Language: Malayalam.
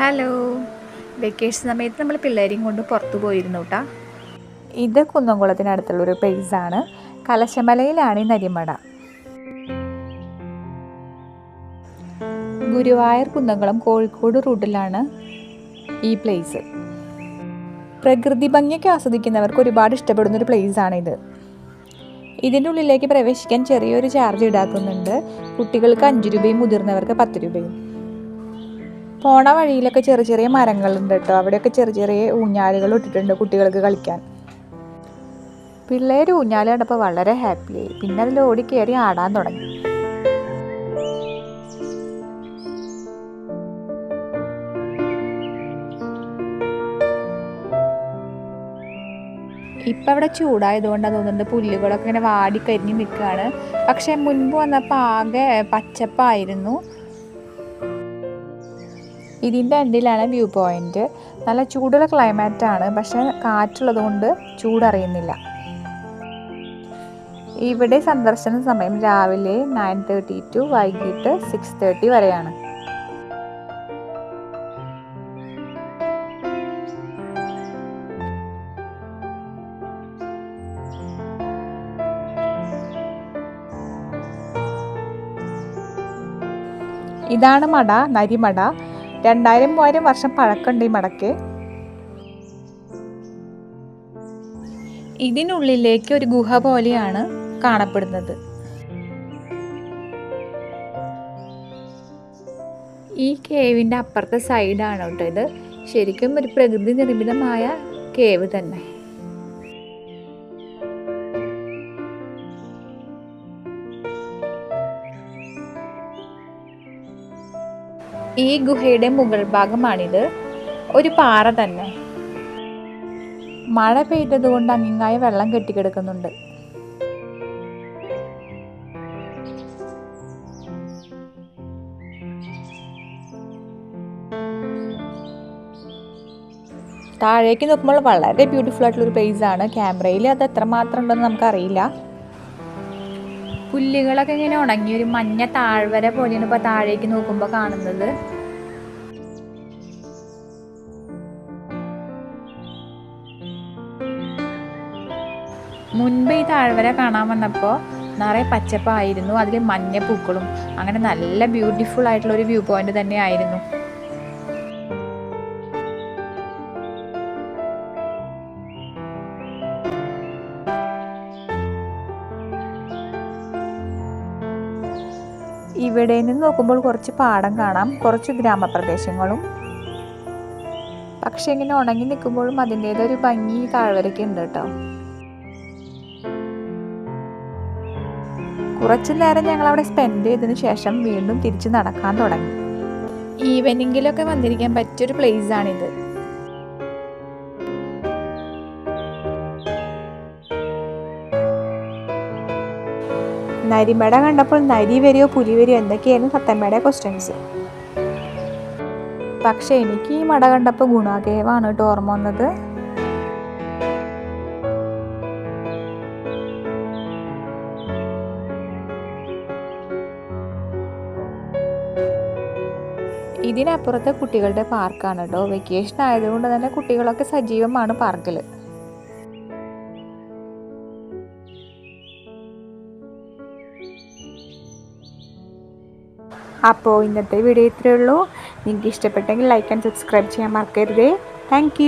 ഹലോ വെക്കേഷൻ സമയത്ത് നമ്മൾ പിള്ളേരെയും കൊണ്ട് പുറത്തു പോയിരുന്നു കേട്ടോ ഇത് കുന്നംകുളത്തിനടുത്തുള്ളൊരു പ്ലേസാണ് കലശമലയിലാണ് ഈ നരിമട. ഗുരുവായൂർ കുന്നംകുളം കോഴിക്കോട് റൂട്ടിലാണ് ഈ പ്ലേസ് പ്രകൃതി ഭംഗിയൊക്കെ ആസ്വദിക്കുന്നവർക്ക് ഒരുപാട് ഇഷ്ടപ്പെടുന്ന ഒരു പ്ലേസാണിത് ഇതിന്റെ ഉള്ളിലേക്ക് പ്രവേശിക്കാൻ ചെറിയൊരു ചാർജ് ഈടാക്കുന്നുണ്ട്. കുട്ടികൾക്ക് അഞ്ച് രൂപയും മുതിർന്നവർക്ക് പത്ത് രൂപയും. പോണ വഴിയിലൊക്കെ ചെറിയ ചെറിയ മരങ്ങളുണ്ട് കേട്ടോ. അവിടെയൊക്കെ ചെറിയ ചെറിയ ഊഞ്ഞാലുകൾ ഇട്ടിട്ടുണ്ട് കുട്ടികൾക്ക് കളിക്കാൻ. പിള്ളേർ ഊഞ്ഞാൽ കണ്ടപ്പോൾ വളരെ ഹാപ്പിയായി പിന്നെ അതിൽ ഓടി കയറി ആടാൻ തുടങ്ങി. ഇപ്പം അവിടെ ചൂടായതുകൊണ്ട് തോന്നുന്നുണ്ട് പുല്ലുകളൊക്കെ ഇങ്ങനെ വാടിക്കരിഞ്ഞ് നിൽക്കുകയാണ് പക്ഷേ മുൻപ് വന്നപ്പോൾ ആകെ പച്ചപ്പായിരുന്നു. ഇതിന്റെ എൻഡിലാണ് വ്യൂ പോയിന്റ് നല്ല ചൂടുള്ള ക്ലൈമാറ്റാണ് പക്ഷെ കാറ്റുള്ളത് കൊണ്ട് ചൂടറിയുന്നില്ല. ഇവിടെ സന്ദർശന സമയം രാവിലെ നയൻ തേർട്ടി ടു വൈകിട്ട് സിക്സ് തേർട്ടി വരെയാണ്. ഇതാണ് മട നരിമട. രണ്ടായിരം മൂവായിരം വർഷം പഴക്കമുണ്ട് ഈ മടക്ക്. ഇതിനുള്ളിലേക്ക് ഒരു ഗുഹ പോലെയാണ് കാണപ്പെടുന്നത്. ഈ കേവിന്റെ അപ്പുറത്തെ സൈഡാണ് കേട്ടോ ഇത്? ശരിക്കും ഒരു പ്രകൃതി നിർമ്മിതമായ കേവ് തന്നെ. ഈ ഗുഹയുടെ മുകൾ ഭാഗമാണിത്. ഒരു പാറ തന്നെ. മഴ പെയ്തതുകൊണ്ട് അങ്ങിങ്ങായ വെള്ളം കെട്ടിക്കിടക്കുന്നുണ്ട്. താഴേക്ക് നോക്കുമ്പോൾ വളരെ ബ്യൂട്ടിഫുൾ ആയിട്ടുള്ള ഒരു പ്ലേസ് ആണ്. ക്യാമറയിൽ അത് എത്രമാത്രം ഉണ്ടെന്ന് നമുക്കറിയില്ല. പുല്ലുകളൊക്കെ ഇങ്ങനെ ഉണങ്ങി ഒരു മഞ്ഞ താഴ്വര പോലെയാണ് ഇപ്പോൾ താഴേക്ക് നോക്കുമ്പോൾ കാണുന്നത്. മുൻപ് ഈ താഴ്വര കാണാൻ വന്നപ്പോൾ നിറയെ പച്ചപ്പായിരുന്നു അതിൽ മഞ്ഞ പൂക്കളും അങ്ങനെ നല്ല ബ്യൂട്ടിഫുൾ ആയിട്ടുള്ള ഒരു വ്യൂ പോയിന്റ് തന്നെ ആയിരുന്നു ഇവിടെ നിന്ന് നോക്കുമ്പോൾ കുറച്ച് പാടം കാണാം കുറച്ച് ഗ്രാമപ്രദേശങ്ങളും. പക്ഷെ ഇങ്ങനെ ഉണങ്ങി നിൽക്കുമ്പോഴും അതിന്റെതൊരു ഭംഗി താഴ്വരയ്ക്ക് ഉണ്ട് കേട്ടോ. കുറച്ചു നേരം ഞങ്ങൾ അവിടെ സ്പെൻഡ് ചെയ്തതിന് ശേഷം വീണ്ടും തിരിച്ച് നടക്കാൻ തുടങ്ങി. ഈവനിങ്ങിലൊക്കെ വന്നിരിക്കാൻ പറ്റിയൊരു പ്ലേസ് ആണിത്. നരിമട കണ്ടപ്പോൾ നരി വരിയോ പുലി വരിയോ എന്തൊക്കെയായിരുന്നു സത്തമ്മയുടെ ക്വസ്റ്റ്യൻസ് പക്ഷെ എനിക്ക് ഈ മട കണ്ടപ്പോൾ ഗുണാകേവാണ് കേട്ടോ ഓർമ്മ വന്നത്. ഇതിനപ്പുറത്ത് കുട്ടികളുടെ പാർക്കാണ് കേട്ടോ വെക്കേഷൻ ആയതുകൊണ്ട് തന്നെ കുട്ടികളൊക്കെ സജീവമാണ് പാർക്കിൽ അപ്പോൾ ഇന്നത്തെ വീഡിയോ ഇത്രയേ ഉള്ളൂ. നിങ്ങൾക്ക് ഇഷ്ടപ്പെട്ടെങ്കിൽ ലൈക്ക് ആൻഡ് സബ്സ്ക്രൈബ് ചെയ്യാൻ മറക്കരുതേ. താങ്ക്